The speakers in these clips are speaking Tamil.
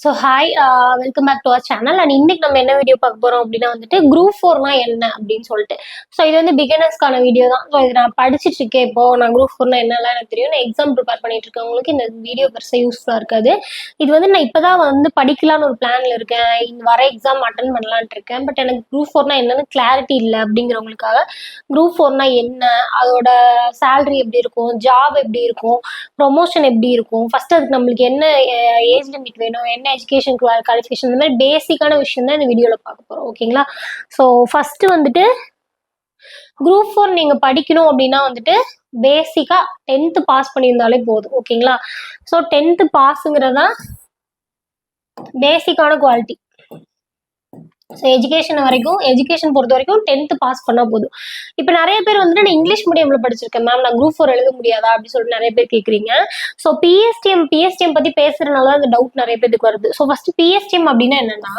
So hi welcome back to our channel and இன்னைக்கு நம்ம என்ன வீடியோ பார்க்க போறோம் அப்படின்னா வந்துட்டு குரூப் ஃபோர்னா என்ன அப்படின்னு சொல்லிட்டு. ஸோ இது வந்து பிகினர்ஸ்க்கான வீடியோ தான். ஸோ இது நான் படிச்சுட்டு இருக்கேன் இப்போ. நான் குரூப் ஃபோர்னா என்னெல்லாம் எனக்கு தெரியும். நான் எக்ஸாம் ப்ரிப்பேர் பண்ணிட்டு இருக்கவங்களுக்கு இந்த வீடியோ பெருசாக யூஸ்ஃபுல்லாக இருக்காது. இது வந்து நான் இப்போதான் வந்து படிக்கலான்னு ஒரு பிளான்ல இருக்கேன். இந்த வர எக்ஸாம் அட்டன் பண்ணலான்ட்டு இருக்கேன். பட் எனக்கு குரூப் ஃபோர்னா என்னன்னு கிளாரிட்டி இல்லை அப்படிங்கிறவங்களுக்காக குரூப் ஃபோர்னா என்ன அதோட சேலரி எப்படி இருக்கும் ஜாப் எப்படி இருக்கும் ப்ரொமோஷன் எப்படி இருக்கும். ஃபர்ஸ்ட் அதுக்கு நம்மளுக்கு என்ன uh, ஏஜ் லிமிட் வேணும் என்ன எஜுகேஷன் குவாலிஃபிகேஷன் இந்த மாதிரி பேசிக்கான விஷயம் தான் இந்த வீடியோவில் பார்க்க போகிறோம் ஓகேங்களா ஸோ ஃபர்ஸ்ட் வந்துட்டு குரூப் ஃபோர் நீங்கள் படிக்கணும் அப்படின்னா வந்துட்டு பேசிக்காக டென்த்து பாஸ் பண்ணியிருந்தாலே போதும். ஓகேங்களா ஸோ டென்த்து பாஸுங்கிறதா பேசிக்கான குவாலிட்டி ஸோ எஜுகேஷன் வரைக்கும் எஜுகேஷன் பொறுத்த வரைக்கும் டென்த்து பாஸ் பண்ணால் போதும். இப்போ நிறைய பேர் வந்துட்டு நான் இங்கிலீஷ் மீடியமில் படிச்சிருக்கேன் மேம் நான் குரூப் ஃபோர் எழுத முடியாதா? அப்படின்னு சொல்லிட்டு நிறைய பேர் கேட்குறீங்க ஸோ பிஎஸ்டிஎம் பிஎஸ்டிஎம் பற்றி பேசுறதுனால தான் அந்த டவுட் நிறைய பேருக்கு வருது. ஸோ ஃபர்ஸ்ட் பிஎஸ்டிஎம் அப்படின்னா என்னன்னா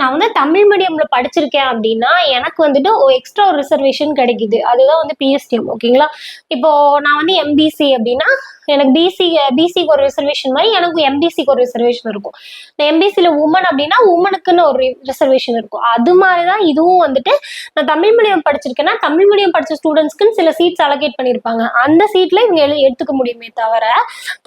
நான் வந்து தமிழ் மீடியம்ல படிச்சிருக்கேன் அப்படின்னா எனக்கு வந்துட்டு எக்ஸ்ட்ரா ஒரு ரிசர்வேஷன் கிடைக்குது. அதுதான் வந்து பிஎஸ்டிஎம் ஓகேங்களா இப்போ நான் வந்து எம்பிசி அப்படின்னா எனக்கு பிசி பிசிக்கு ஒரு ரிசர்வேஷன் மாதிரி எனக்கு எம்பிசிக்கு ஒரு ரிசர்வேஷன் இருக்கும். எம்பிசியில் உமன் அப்படின்னா உமனுக்குன்னு ஒரு ரிசர்வேஷன் இருக்கும். அது மாதிரி தான் இதுவும் வந்துட்டு நான் தமிழ் மீடியம் படிச்சிருக்கேன்னா தமிழ் மீடியம் படிச்ச ஸ்டூடெண்ட்ஸ்க்குன்னு சில சீட்ஸ் அலோகேட் பண்ணியிருப்பாங்க. அந்த சீட்ல இவங்க எழு எடுத்துக்க முடியுமே தவிர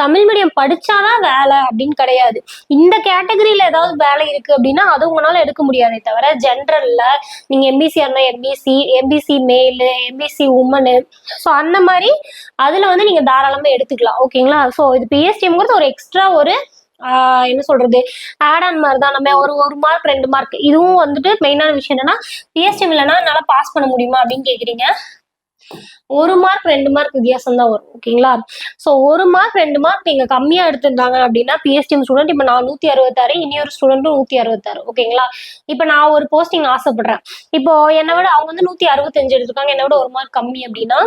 தமிழ் மீடியம் படிச்சாதான் வேலை அப்படின்னு கிடையாது. இந்த கேட்டகரியில ஏதாவது வேலை இருக்கு அப்படின்னா அது உங்களால எடுக்க முடியாதே தவிர ஜென்ரல்ல நீங்க எம்பிசி இருந்தா MBC MBC male MBC woman so அந்த மாதிரி அதுல வந்து நீங்க தாராளமா எடுத்துக்கலாம். ஓகேங்களா ஸோ இது பிஎஸ்டிஎம்ங்கிறது ஒரு எக்ஸ்ட்ரா ஒரு என்ன சொல்றது? ஆட் ஆன் மாதிரி தான். நம்ம ஒரு ஒரு மார்க் ரெண்டு மார்க் இதுவும் வந்துட்டு மெயினான விஷயம் என்னன்னா பிஎஸ்டிஎம் இல்லைன்னா என்னால் பாஸ் பண்ண முடியுமா அப்படின்னு கேக்குறீங்க. ஒரு மார்க் ரெண்டு மார்க் வித்தியாசம் தான் வரும். ஓகேங்களா ஸோ ஒரு மார்க் ரெண்டு மார்க் நீங்க கம்மியா எடுத்திருந்தாங்க அப்படின்னா பிஎஸ்டிஎம் ஸ்டூடெண்ட் இப்போ நான் நூத்தி அறுபத்தாறு இனி ஒரு ஸ்டூடெண்ட்டும் நூத்தி அறுபத்தாறு. ஓகேங்களா இப்போ நான் ஒரு போஸ்டிங் ஆசைப்படுறேன். இப்போ என்னை விட அவங்க வந்து நூத்தி அறுபத்தஞ்சு எடுத்திருக்காங்க. என்னை விட ஒரு மார்க் கம்மி அப்படின்னா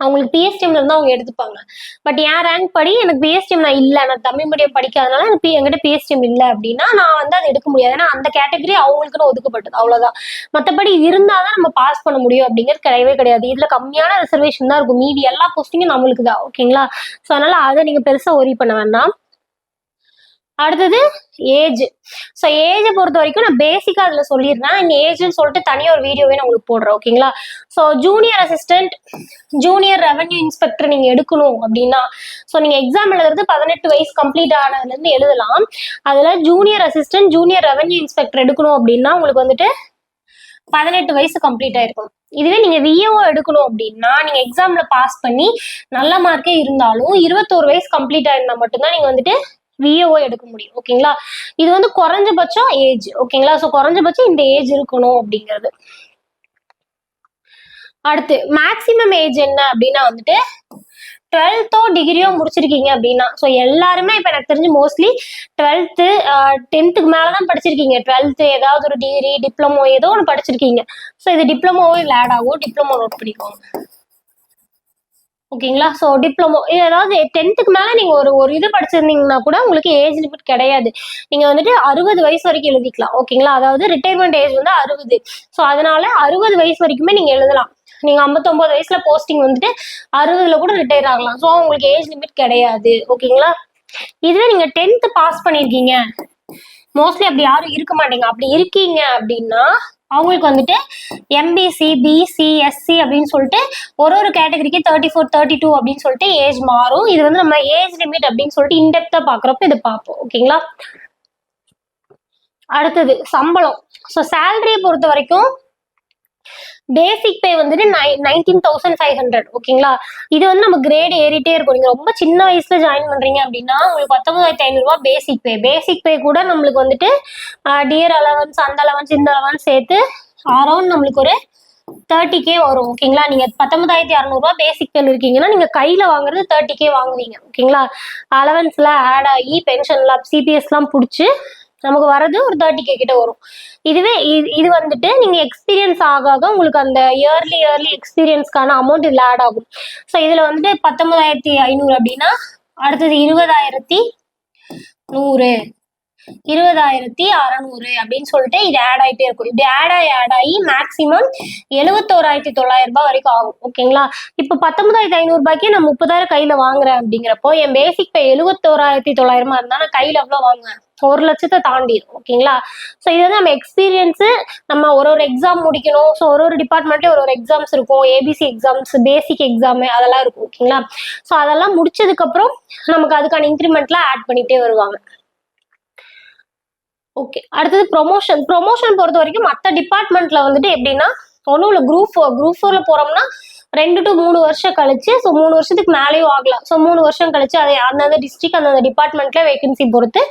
அவங்களுக்கு பிஎஸ்டிஎம்ல இருந்தால் அவங்க எடுத்துப்பாங்க. பட் என் ரேங்க் படி எனக்கு பிஎஸ்டிஎம் நான் இல்லை. நான் தமிழ் மீடியம் படிக்காதனால எனக்கு எங்கிட்ட என்கிட்ட பிஎஸ்டிஎம் இல்லை அப்படின்னா நான் வந்து அதை எடுக்க முடியாது. ஏன்னா அந்த கேட்டகரி அவங்களுக்குன்னு ஒதுக்கப்பட்டது. அவ்வளோதான் மற்றபடி இருந்தாதான் நம்ம பாஸ் பண்ண முடியும் அப்படிங்கிறது கிடையவே கிடையாது. இதில் கம்மியான ரிசர்வேஷன் தான் இருக்கும். மீதி எல்லா போஸ்டிங்கும் நம்மளுக்கு தான் ஓகேங்களா ஸோ அதனால அதை நீங்கள் பெருசாக ஒரி பண்ண வேண்டாம். அடுத்தது ஏஜ் ஸோ ஏஜை பொறுத்த வரைக்கும் நான் பேசிக்காக அதில் சொல்லிடுறேன். இந்த ஏஜ்னு சொல்லிட்டு தனியாக ஒரு வீடியோவே நான் உங்களுக்கு போடுறேன் ஓகேங்களா so junior assistant junior revenue inspector நீங்கள் எடுக்கணும் அப்படின்னா ஸோ நீங்கள் எக்ஸாம் எழுதுறது பதினெட்டு வயசு கம்ப்ளீட் ஆனதுலேருந்து எழுதலாம். அதில் junior assistant junior revenue inspector எடுக்கணும் அப்படின்னா உங்களுக்கு வந்துட்டு பதினெட்டு வயசு கம்ப்ளீட் ஆயிருக்கும். இதுவே நீங்க விஏஓ எடுக்கணும் அப்படின்னா நீங்க எக்ஸாம்ல பாஸ் பண்ணி நல்ல மார்க்கே இருந்தாலும் இருபத்தோரு வயசு கம்ப்ளீட் ஆயிருந்தா மட்டும்தான் நீங்க வந்துட்டு விஏஓ எடுக்க முடியும் ஓகேங்களா இது வந்து குறைஞ்சபட்சம் ஏஜ் ஓகேங்களா ஸோ குறைஞ்சபட்சம் இந்த ஏஜ் இருக்கணும் அப்படிங்கிறது. அடுத்து மேக்சிமம் ஏஜ் என்ன அப்படின்னா வந்துட்டு டுவெல்த்தோ டிகிரியோ முடிச்சிருக்கீங்க அப்படின்னா ஸோ எல்லாருமே இப்போ எனக்கு தெரிஞ்சு மோஸ்ட்லி டுவெல்த்து டென்த்துக்கு மேலே தான் படிச்சிருக்கீங்க. டுவெல்த்து ஏதாவது ஒரு டிகிரி டிப்ளமோ ஏதோ ஒன்று படிச்சிருக்கீங்க. ஸோ இது டிப்ளமோவும் இல்லை ஆட் ஆகும்? டிப்ளமோ நோட் பண்ணிக்கோங்க. ஓகேங்களா? ஸோ டிப்ளமோ ஏதாவது டென்த்துக்கு மேலே நீங்கள் ஒரு ஒரு இது படிச்சிருந்தீங்கன்னா கூட உங்களுக்கு ஏஜ் லிமிட் கிடையாது. நீங்கள் வந்துட்டு அறுபது வயசு வரைக்கும் எழுதிக்கலாம். ஓகேங்களா? அதாவது ரிட்டைர்மெண்ட் ஏஜ் வந்து அறுபது. ஸோ அதனால அறுபது வயசு வரைக்குமே நீங்கள் எழுதலாம். நீங்கள் ஐம்பத்தொம்போது வயசில் போஸ்டிங் வந்துட்டு அறுபதுல கூட ரிட்டையர் ஆகலாம். ஸோ உங்களுக்கு ஏஜ் லிமிட் கிடையாது. ஓகேங்களா? இதுவே நீங்கள் டென்த்து பாஸ் பண்ணியிருக்கீங்க மோஸ்ட்லி அப்படி யாரும் இருக்க மாட்டீங்க. அப்படி இருக்கீங்க அப்படின்னா அவங்களுக்கு வந்துட்டு எம்பிசி பிசி எஸ்சி அப்படின்னு சொல்லிட்டு ஒரு ஒரு கேட்டகரிக்கு தேர்ட்டி ஃபோர் தேர்ட்டி டூ அப்படின்னு சொல்லிட்டு ஏஜ் மாறும். இது வந்து நம்ம ஏஜ் லிமிட் அப்படின்னு சொல்லிட்டு இன்டெப்தா பாக்குறப்ப இது பார்ப்போம். ஓகேங்களா அடுத்தது சம்பளம். ஸோ சேலரியை பொறுத்த வரைக்கும் பேசிக் பே வந்துட்டு நைன்டீன் தௌசண்ட் ஃபைவ் ஹண்ட்ரட் ஓகேங்களா இது வந்து நம்ம கிரேட் ஏறிட்டே இருக்கும். நீங்க ரொம்ப சின்ன வயசுல ஜாயின் பண்றீங்க அப்படின்னா உங்களுக்கு பத்தொன்பதாயிரத்தி ஐநூறுரூவா பேசிக் பே பேசிக் பே கூட நம்மளுக்கு வந்துட்டு டியர் அலவன்ஸ் அந்த அலவன்ஸ் இந்த அலவன்ஸ் சேர்த்து அரௌண்ட் நம்மளுக்கு ஒரு தேர்ட்டி கே வரும் ஓகேங்களா நீங்க பத்தொன்பதாயிரத்தி அறநூறுபா பேசிக் பேல் இருக்கீங்கன்னா நீங்க கையில வாங்குறது தேர்ட்டி கே வாங்குவீங்க ஓகேங்களா அலவன்ஸ்ல ஆட் ஆகி பென்ஷன்லாம் சிபிஎஸ்லாம் பிடிச்சி நமக்கு வரது ஒரு தேர்ட்டி கே கிட்ட வரும். இதுவே இது இது வந்துட்டு நீங்க எக்ஸ்பீரியன்ஸ் ஆக ஆக உங்களுக்கு அந்த இயர்லி இயர்லி எக்ஸ்பீரியன்ஸ்க்கான அமௌண்ட் இதுல ஆட் ஆகும். ஸோ இதுல வந்துட்டு பத்தொன்பதாயிரத்தி ஐநூறு அப்படின்னா அடுத்தது இருபதாயிரத்தி நூறு. இருபதாயிரத்தி அறநூறு அப்படின்னு சொல்லிட்டு இது ஆட் ஆயிட்டே இருக்கும். இப்படி ஆட் ஆகி ஆட் ஆகி மேக்ஸிமம் எழுபத்தோராயிரத்தி தொள்ளாயிரம் ரூபாய் வரைக்கும் ஆகும். ஓகேங்களா இப்போ பத்தொன்பதாயிரத்தி ஐநூறு ரூபாய்க்கு நான் முப்பதாயிரம் கையில வாங்குறேன் அப்படிங்கிறப்போ என் பேசிக் பே எழுபத்தோராயிரத்தி தொள்ளாயிரமா இருந்தா நான் கையில எவ்வளோ வாங்குவேன். ஒரு லட்சத்தை தாண்டிடும் ஓகேங்களா ஸோ இது வந்து நம்ம எக்ஸ்பீரியன்ஸு நம்ம ஒரு ஒரு எக்ஸாம் முடிக்கணும். ஸோ ஒரு ஒரு டிபார்ட்மெண்ட்லேயும் ஒரு ஒரு எக்ஸாம்ஸ் இருக்கும். ஏபிசி எக்ஸாம்ஸ் பேசிக் எக்ஸாமு அதெல்லாம் இருக்கும். ஓகேங்களா ஸோ அதெல்லாம் முடிச்சதுக்கப்புறம் நமக்கு அதுக்கான இன்க்ரிமெண்ட்லாம் ஆட் பண்ணிட்டே வருவாங்க. ஓகே அடுத்தது ப்ரொமோஷன் ப்ரொமோஷன் பொறுத்த வரைக்கும் மற்ற டிபார்ட்மெண்ட்ல வந்துட்டு எப்படின்னா ஒன்றும் இல்லை குரூப் ஃபோர் குரூப் ஃபோர்ல போறோம்னா ரெண்டு டு மூணு வருஷம் கழிச்சு ஸோ மூணு வருஷத்துக்கு மேலேயும் ஆகலாம். ஸோ மூணு வருஷம் கழிச்சு அதை அந்தந்த டிஸ்ட்ரிக்ட் அந்தந்த டிபார்ட்மெண்ட்ல வேகன்சி பொறுத்து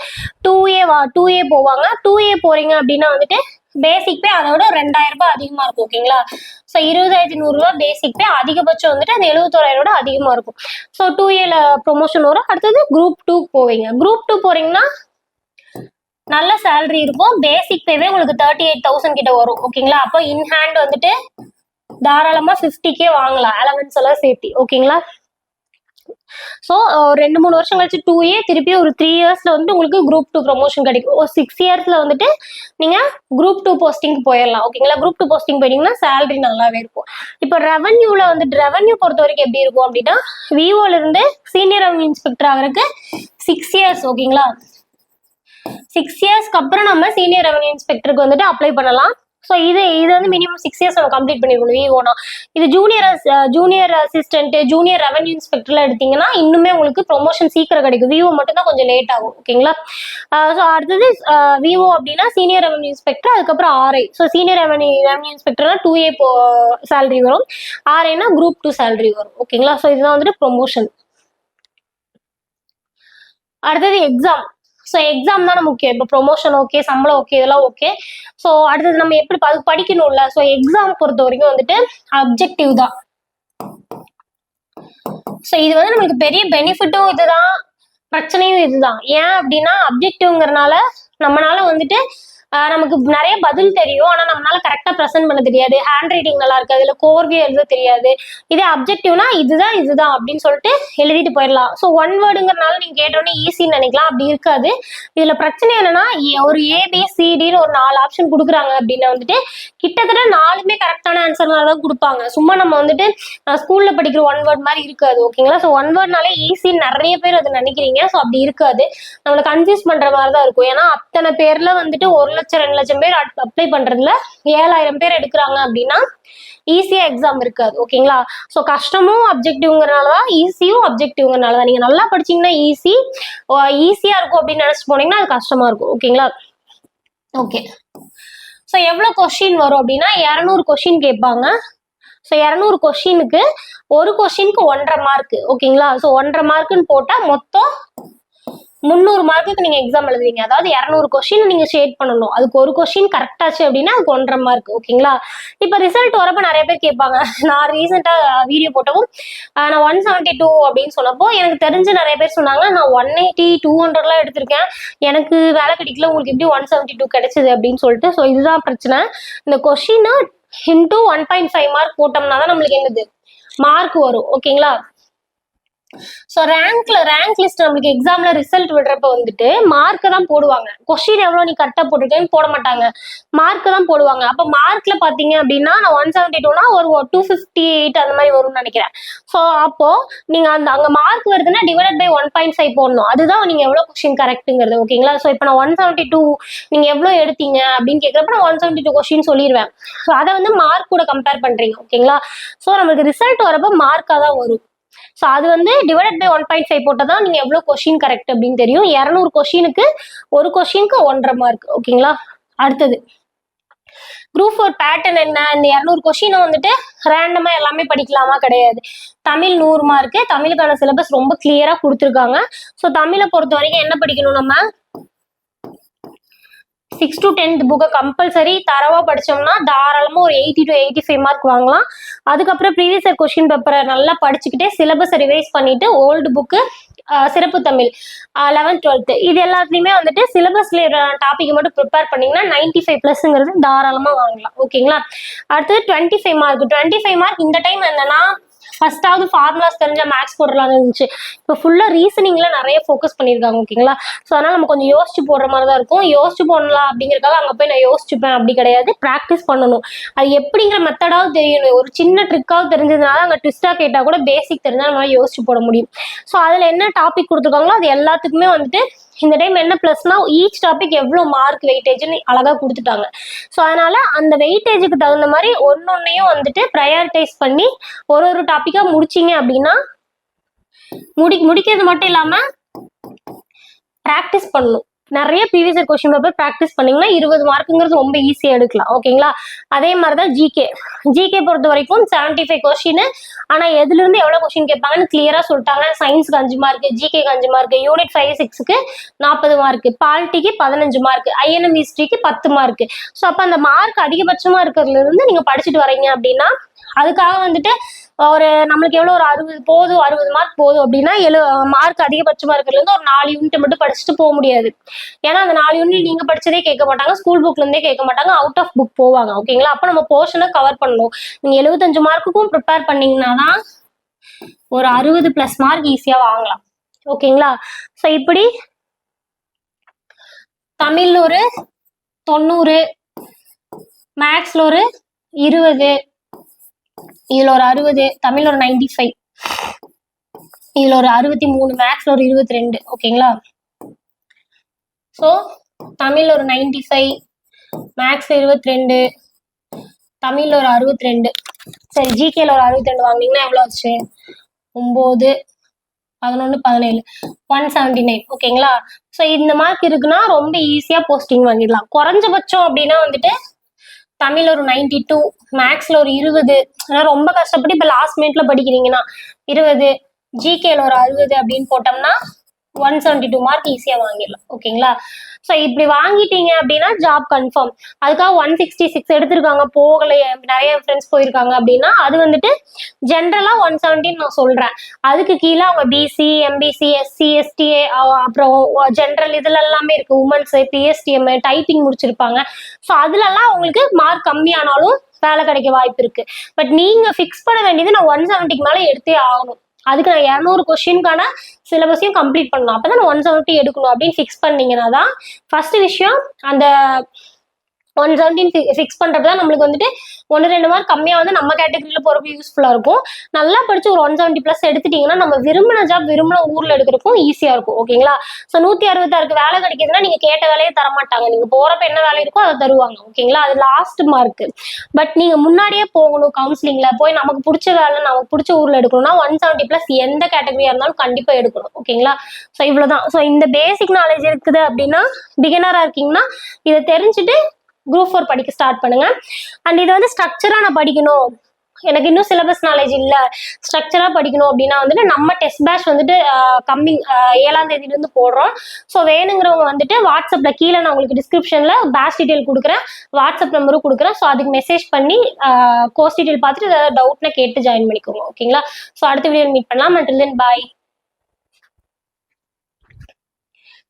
டூ ஏ வா டூ ஏ போவாங்க. டூ ஏ போறீங்க அப்படின்னா வந்துட்டு பேசிக் பே அதை விட ரெண்டாயிரம் ரூபாய் அதிகமா இருக்கும் ஓகேங்களா ஸோ இருபதாயிரத்தி நூறுரூவா பேசிக் பே அதிகபட்சம் வந்துட்டு அது எழுபத்தோராயிரம் விட அதிகமா இருக்கும். ஸோ டூ ஏல ப்ரொமோஷன் வரும். அடுத்தது குரூப் டூ போவீங்க. குரூப் டூ போறீங்கன்னா நல்ல சேலரி இருக்கும். பேசிக் பேவே உங்களுக்கு தேர்ட்டி எயிட் தௌசண்ட் கிட்ட வரும். ஓகேங்களா அப்போ இன் ஹேண்ட் வந்துட்டு தாராளமா ஃபிஃப்டிக்கே வாங்கலாம். அலவன்ஸ் எல்லாம் சேர்த்து. ஓகேங்களா ஸோ ரெண்டு மூணு வருஷம் கழிச்சு டூ இயர் திருப்பி ஒரு த்ரீ இயர்ஸ்ல வந்து உங்களுக்கு குரூப் டூ ப்ரொமோஷன் கிடைக்கும். ஒரு சிக்ஸ் இயர்ஸ்ல வந்துட்டு நீங்க குரூப் டூ போஸ்டிங்க்கு போயிடலாம் ஓகேங்களா குரூப் டூ போஸ்டிங் போயிட்டீங்கன்னா சேலரி நல்லாவே இருக்கும். இப்போ ரெவன்யூல வந்துட்டு ரெவன்யூ பொறுத்த வரைக்கும் எப்படி இருக்கும் அப்படின்னா விவோல இருந்து சீனியர் ரெவன்யூ இன்ஸ்பெக்டர் ஆகிறதுக்கு சிக்ஸ் இயர்ஸ் ஓகேங்களா சிக்ஸ் இயர்ஸ்க்கு அப்புறம் நம்ம சீனியர் ரெவன்யூ இன்ஸ்பெக்டருக்கு வந்துட்டு அப்ளை பண்ணலாம். ஸோ இது இது வந்து மினிமம் சிக்ஸ் இயர்ஸ் நம்ம கம்ப்ளீட் பண்ணிருக்கணும் விவோனா இது junior junior assistant junior revenue இன்ஸ்பெக்டர்ல எடுத்தீங்கன்னா இன்னுமே உங்களுக்கு ப்ரொமோஷன் சீக்கிரம் கிடைக்கும். விவோ மட்டும் தான் கொஞ்சம் லேட் ஆகும் ஓகேங்களா ஸோ uh, அடுத்தது uh, விவோ அப்படின்னா சீனியர் ரெவன்யூ இன்ஸ்பெக்டர் அதுக்கப்புறம் RI so senior revenue revenue இன்ஸ்பெக்டர்னா two A salary வரும். ஆர்ஐனா குரூப் டூ சேலரி வரும் ஓகேங்களா ஸோ இதுதான் வந்துட்டு ப்ரொமோஷன் அடுத்தது எக்ஸாம் ஸோ எக்ஸாம் தானே முக்கியம். இப்போ ப்ரொமோஷன் ஓகே சம்பளம் ஓகே இதெல்லாம் ஓகே ஸோ அடுத்தது நம்ம எப்படி அது படிக்கணும்ல. ஸோ எக்ஸாம் பொறுத்த வரைக்கும் வந்துட்டு அப்ஜெக்டிவ் தான். ஸோ இது வந்து நம்மளுக்கு பெரிய பெனிஃபிட்டும் இதுதான். பிரச்சனையும் இதுதான். ஏன் அப்படின்னா அப்ஜெக்டிவ்ங்கிறனால நம்மளால வந்துட்டு நமக்கு நிறைய பதில் தெரியும். ஆனா நம்மளால கரெக்டா ப்ரெசென்ட் பண்ண தெரியாது. ஹேண்ட் ரைட்டிங் நல்லா இருக்காது. இல்ல கோர்வே எழுத தெரியாது. இதே அப்ஜெக்டிவ்னா இதுதான் இதுதான் அப்படின்னு சொல்லிட்டு எழுதிட்டு போயிடலாம். ஸோ ஒன் வேர்டுங்கிறனால நீங்க கேட்டோன்னே ஈஸின்னு நினைக்கலாம். அப்படி இருக்காது. இதுல பிரச்சனை என்னன்னா ஏ- ஒரு ஏபிசிடின்னு ஒரு நாலு ஆப்ஷன் கொடுக்குறாங்க அப்படின்னா வந்துட்டு கிட்டத்தட்ட நாலுமே கரெக்டான ஆன்சர்னால தான் கொடுப்பாங்க. சும்மா நம்ம வந்துட்டு ஸ்கூல்ல படிக்கிற ஒன் வேர்ட் மாதிரி இருக்காது. ஓகேங்களா ஸோ ஒன் வேர்ட்னாலே ஈஸின்னு நிறைய பேர் அதை நினைக்கிறீங்க. ஸோ அப்படி இருக்காது. நம்மளை கன்ஃபியூஸ் பண்ற மாதிரி தான் இருக்கும். ஏன்னா அத்தனை பேர்ல வந்துட்டு ஒரு லட்சம் ரெண்டு லட்சம் பேர் அப்ளை பண்றதுல ஏழாயிரம் பேர் எடுக்கிறாங்க அப்படின்னா ஈஸியா எக்ஸாம் இருக்காது ஓகேங்களா ஸோ கஷ்டமும் அப்ஜெக்டிவ்ங்கிறனால தான் ஈஸியும் அப்ஜெக்டிவ்ங்கிறனால தான் நீங்க நல்லா படிச்சீங்கன்னா ஈஸி ஈஸியா இருக்கும் அப்படின்னு நினைச்சிட்டு போனீங்கன்னா அது கஷ்டமா இருக்கும் ஓகேங்களா ஓகே ஸோ எவ்வளோ கொஷின் வரும் அப்படின்னா இரநூறு கொஷின் கேட்பாங்க. ஸோ இரநூறு கொஷினுக்கு ஒரு கொஷினுக்கு ஒன்றரை மார்க் ஓகேங்களா ஸோ ஒன்றரை மார்க்குன்னு போட்டால் மொத்தம் முந்நூறு மார்க்குக்கு நீங்க எக்ஸாம் எழுதுவீங்க. அதாவது இரநூறு கொஸ்டின் நீங்க ஷேட் பண்ணணும். அதுக்கு ஒரு கொஸ்டின் கரெக்டாச்சு அப்படின்னா அதுக்கு ஒன்றரை மார்க் ஓகேங்களா இப்போ ரிசல்ட் வரப்ப நிறைய பேர் கேட்பாங்க. நான் ரீசெண்டா வீடியோ போட்டவும் நான் ஒன் செவன்டி டூ அப்படின்னு சொன்னப்போ எனக்கு தெரிஞ்சு நிறைய பேர் சொன்னாங்க நான் ஒன் எயிட்டி டூ ஹண்ட்ரட்லாம் எடுத்திருக்கேன். எனக்கு வேலை கிடைக்கல. உங்களுக்கு எப்படி ஒன் செவன்டி டூ கிடைச்சது? அப்படின்னு சொல்லிட்டு. ஸோ இதுதான் பிரச்சனை. இந்த question into one point five mark போட்டோம்னா தான் நம்மளுக்கு என்னது? மார்க் வரும் ஓகேங்களா ஸோ ரேங்க்ல ரேங்க் லிஸ்ட் நம்மளுக்கு எக்ஸாம்ல ரிசல்ட் விடுறப்ப வந்துட்டு மார்க் தான் போடுவாங்க. கொஸ்டின் எவ்வளோ நீ கரெக்டாக போட்டுட்டேன்னு போட மாட்டாங்க. மார்க் தான் போடுவாங்க. அப்போ மார்க்ல பார்த்தீங்க அப்படின்னா நான் ஒன் செவன்டி டூனா ஒரு டூ ஃபிஃப்டி எயிட் அந்த மாதிரி வரும்னு நினைக்கிறேன். ஸோ அப்போ நீங்க அந்த அங்க மார்க் வருதுன்னா divide by one point five போடணும். அதுதான் நீங்க எவ்வளோ கொஸ்டின் கரெக்ட்டுங்கிறது ஓகேங்களா ஸோ இப்போ நான் ஒன் செவன்டி டூ நீங்க எவ்வளோ எடுத்தீங்க அப்படின்னு கேட்குறப்ப நான் ஒன் செவன்டி டூ கொஸ்டின் சொல்லிடுவேன் ஸோ அதை வந்து மார்க் கூட கம்பேர் பண்றீங்க ஓகேங்களா ஸோ நம்மளுக்கு ரிசல்ட் வரப்போ மார்க்காக தான் வரும். ஸோ அது வந்து divide by one point five போட்டால் தான் நீங்கள் எவ்வளோ கொஷின் கரெக்ட் அப்படின்னு தெரியும். இரநூறு கொஷினுக்கு ஒரு கொஷினுக்கு ஒன்றரை மார்க் ஓகேங்களா அடுத்தது. குரூப் ஃபோர் பேட்டர்ன் என்ன? இந்த இரநூறு கொஷினை வந்துட்டு ரேண்டமாக எல்லாமே படிக்கலாமா? கிடையாது. தமிழ் நூறு மார்க்கு தமிழுக்கான சிலபஸ் ரொம்ப கிளியராக கொடுத்துருக்காங்க. ஸோ தமிழை பொறுத்த வரைக்கும் என்ன படிக்கணும் நம்ம? சிக்ஸ் டு டென்த் புக்கை கம்பல்சரி தரவாக படிச்சோம்னா தாராளமாக ஒரு eighty to eighty five mark வாங்கலாம். அதுக்கப்புறம் ப்ரீவியஸ் இயர் கொஷின் பேப்பரை நல்லா படிச்சுக்கிட்டே சிலபஸை ரிவைஸ் பண்ணிட்டு ஓல்டு புக்கு சிறப்பு தமிழ் லெவன்த் டுவெல்த்து இது எல்லாத்துலேயுமே வந்துட்டு சிலபஸ்ல டாபிக் மட்டும் ப்ரிப்பேர் பண்ணீங்கன்னா நைன்டி ஃபைவ் ப்ளஸ்ங்கிறது தாராளமாக வாங்கலாம். ஓகேங்களா அடுத்தது twenty five mark twenty five mark இந்த டைம் என்னன்னா ஃபர்ஸ்டாவது ஃபார்முலாஸ் தெரிஞ்ச மேக்ஸ் போடுறலாம்னு இருந்துச்சு. இப்போ ஃபுல்லாக ரீசனிங்ல நிறைய ஃபோக்கஸ் பண்ணியிருக்காங்க ஓகேங்களா ஸோ அதனால் நம்ம கொஞ்சம் யோசிச்சு போடுற மாதிரி தான் இருக்கும். யோசிச்சு போடலாம் அப்படிங்கிறக்காக அங்கே போய் நான் யோசிச்சுப்பேன். அப்படி கிடையாது. ப்ராக்டிஸ் பண்ணணும். அது எப்படிங்கிற மெத்தடாவது தெரியணும். ஒரு சின்ன ட்ரிக்காவது தெரிஞ்சதுனால அங்கே ட்விஸ்டாக கேட்டால் கூட பேசிக் தெரிஞ்சால் நம்மளால யோசிச்சு போட முடியும். ஸோ அதில் என்ன டாபிக் கொடுத்துருக்காங்களோ அது எல்லாத்துக்குமே வந்துட்டு இந்த டைம் என்ன ப்ளஸ்னா ஈச் டாபிக் எவ்வளோ மார்க் வெயிட்டேஜ்னு அழகாக கொடுத்துட்டாங்க. ஸோ அதனால் அந்த வெயிட்டேஜுக்கு தகுந்த மாதிரி ஒன்று ஒன்றையும் வந்துட்டு ப்ரையாரிட்டைஸ் பண்ணி ஒரு ஒரு டாப்பிக்காக முடிச்சிங்க அப்படின்னா முடி முடிக்கிறது மட்டும் இல்லாமல் ப்ராக்டிஸ் பண்ணணும். நிறைய ப்ரீவியஸ் கொஸ்டின் பேப்பர் ப்ராக்டிஸ் பண்ணீங்கன்னா இருபது மார்க்குங்கிறது ரொம்ப ஈஸியாக எடுக்கலாம். ஓகேங்களா அதே மாதிரி தான் ஜிகே ஜிகே பொறுத்த வரைக்கும் செவன்டி ஃபைவ் கொஸ்டின் ஆனால் எதுலேருந்து எவ்வளோ கொஸ்டின் கேட்பாங்கன்னு கிளியராக சொல்லிட்டாங்க சயின்ஸ்க்கு அஞ்சு மார்க் ஜிகே அஞ்சு மார்க் யூனிட் ஃபைவ் சிக்ஸுக்கு நாற்பது மார்க் பாலிட்டிக்கு பதினஞ்சு மார்க் ஐஎன்எம் ஹிஸ்ட்ரிக்கு பத்து மார்க் ஸோ அப்போ அந்த மார்க் அதிகபட்சமாக இருக்கிறதுல இருந்து நீங்கள் படிச்சுட்டு வரீங்க அப்படின்னா அதுக்காக வந்துட்டு ஒரு நம்மளுக்கு எவ்வளோ ஒரு அறுபது போதும் அறுபது மார்க் போதும் அப்படின்னா எழு மார்க் அதிகபட்சமாக இருக்கிறதுலேருந்து ஒரு நாலு யூனிட் மட்டும் படிச்சுட்டு போக முடியாது. ஏன்னா அந்த நாலு யூனிட் நீங்கள் படிச்சதே கேட்க மாட்டாங்க ஸ்கூல் புக்லேருந்தே கேட்க மாட்டாங்க அவுட் ஆஃப் புக் போவாங்க ஓகேங்களா அப்போ நம்ம போர்ஷனை கவர் பண்ணணும். நீங்கள் எழுபத்தஞ்சு மார்க்குக்கும் ப்ரிப்பேர் பண்ணீங்கன்னா தான் ஒரு அறுபது ப்ளஸ் மார்க் ஈஸியாக வாங்கலாம் ஓகேங்களா ஸோ இப்படி தமிழ்ல ஒரு தொண்ணூறு மேக்ஸ்ல ஒரு இருபது இதுல ஒரு அறுபது தமிழ் ஒரு நைன்டி ஃபைவ் இதுல ஒரு அறுபத்தி மூணு மேக்ஸ்ல ஒரு இருபத்தி ரெண்டு ஓகேங்களா ஸோ தமிழ்ல ஒரு நைன்டி ஃபைவ் மேக்ஸ் இருபத்தி ரெண்டு தமிழ்ல ஒரு அறுபத்தி ரெண்டு. சரி ஜிகேல ஒரு அறுபத்தி ரெண்டு வாங்கினீங்கன்னா எவ்வளோ ஆச்சு? ஒம்பது பதினொன்று பதினேழு. ஒன் செவன்டி நைன் ஓகேங்களா ஸோ இந்த மார்க் இருக்குன்னா ரொம்ப ஈஸியாக போஸ்டிங் வாங்கிடலாம். குறைஞ்சபட்சம் அப்படின்னா வந்துட்டு தமிழ் ஒரு நைன்டி டூ மேக்ஸ்ல ஒரு இருபது. ஆனால் ரொம்ப கஷ்டப்பட்டு இப்போ லாஸ்ட் மினிட்ல படிக்கிறீங்கன்னா இருபது ஜிகேல ஒரு அறுபது அப்படின்னு போட்டோம்னா ஒன் செவன்டி டூ மார்க் ஈஸியாக வாங்கிடலாம். ஓகேங்களா ஸோ இப்படி வாங்கிட்டீங்க அப்படின்னா ஜாப் கன்ஃபார்ம் அதுக்காக ஒன் சிக்ஸ்டி சிக்ஸ் எடுத்திருக்காங்க போகலையே. நிறைய ஃப்ரெண்ட்ஸ் போயிருக்காங்க அப்படின்னா அது வந்துட்டு ஜென்ரலாக ஒன் செவன்ட்டின்னு நான் சொல்கிறேன் அதுக்கு கீழே அவங்க பிசி எம்பிசி எஸ்சி எஸ்டிஏ அப்புறம் ஜென்ரல் இதில் எல்லாமே இருக்குது உமன்ஸு பிஎஸ்டிஎம் டைப்பிங் முடிச்சிருப்பாங்க. ஸோ அதுலலாம் அவங்களுக்கு மார்க் கம்மியானாலும் வேலை கிடைக்க வாய்ப்பு இருக்கு. பட் நீங்க ஃபிக்ஸ் பண்ண வேண்டியது நான் ஒன் செவன்ட்டிக்கு மேலே எடுத்தே ஆகணும். அதுக்கு நான் இரநூறு கொஸ்டின்கான சிலபஸையும் கம்ப்ளீட் பண்ணணும். அப்போ தான் ஒன் செவன்ட்டி எடுக்கணும் அப்படின்னு ஃபிக்ஸ் பண்ணீங்கன்னா தான் ஃபர்ஸ்ட் விஷயம் அந்த ஒன் செவன்டீன் ஃபிக்ஸ் பண்ணுறது தான் நம்மளுக்கு வந்துட்டு ஒன்று ரெண்டு மார்க் கம்மியாக வந்து நம்ம கேட்டகரியில் போகிறப்ப யூஸ்ஃபுல்லாக இருக்கும். நல்லா படித்து ஒரு ஒன் செவன்ட்டி ப்ளஸ் எடுத்துட்டிங்கன்னா நம்ம விரும்பின ஜாப் விரும்பின ஊரில் எடுக்கிறக்கும் ஈஸியாக இருக்கும். ஓகேங்களா ஸோ நூற்றி அறுபத்தாறுக்கு வேலை கிடைக்குதுன்னா நீங்கள் கேட்ட வேலையை தரமாட்டாங்க. நீங்கள் போகிறப்ப என்ன வேலை இருக்கோ அதை தருவாங்க. ஓகேங்களா அது லாஸ்ட் மார்க் பட் நீங்கள் முன்னாடியே போகணும் கவுன்சிலிங்கில் போய் நமக்கு பிடிச்ச வேலை நமக்கு பிடிச்ச ஊரில் எடுக்கணும்னா ஒன் செவன்ட்டி ப்ளஸ் எந்த கேட்டகரியாக இருந்தாலும் கண்டிப்பாக எடுக்கணும். ஓகேங்களா ஸோ இவ்வளோதான் ஸோ இந்த பேசிக் நாலேஜ் இருக்குது அப்படின்னா பிகினராக இருக்கீங்கன்னா இதை தெரிஞ்சுட்டு குரூப் ஃபோர் படிக்க ஸ்டார்ட் பண்ணுங்க. அண்ட் இது வந்து ஸ்ட்ரக்சராக நான் படிக்கணும். எனக்கு இன்னும் சிலபஸ் நாலேஜ் இல்லை. ஸ்ட்ரக்சராக படிக்கணும் அப்படின்னா வந்துட்டு நம்ம டெஸ்ட் பேட்ச் வந்துட்டு கம்மிங் ஏழாம் தேதியிலேருந்து போடுறோம். ஸோ வேணுங்கிறவங்க வந்துட்டு வாட்ஸ்அப்பில் கீழே நான் உங்களுக்கு டிஸ்கிரிப்ஷனில் பேட்ச் டீட்டெயில் கொடுக்குறேன். வாட்ஸ்அப் நம்பரும் கொடுக்குறேன். ஸோ அதுக்கு மெசேஜ் பண்ணி கோர்ஸ் டீட்டெயில் பார்த்துட்டு ஏதாவது டவுட்னா கேட்டு ஜாயின் பண்ணிக்கோங்க. ஓகேங்களா ஸோ அடுத்த வீடியோ மீட் பண்ணலாம். And then bye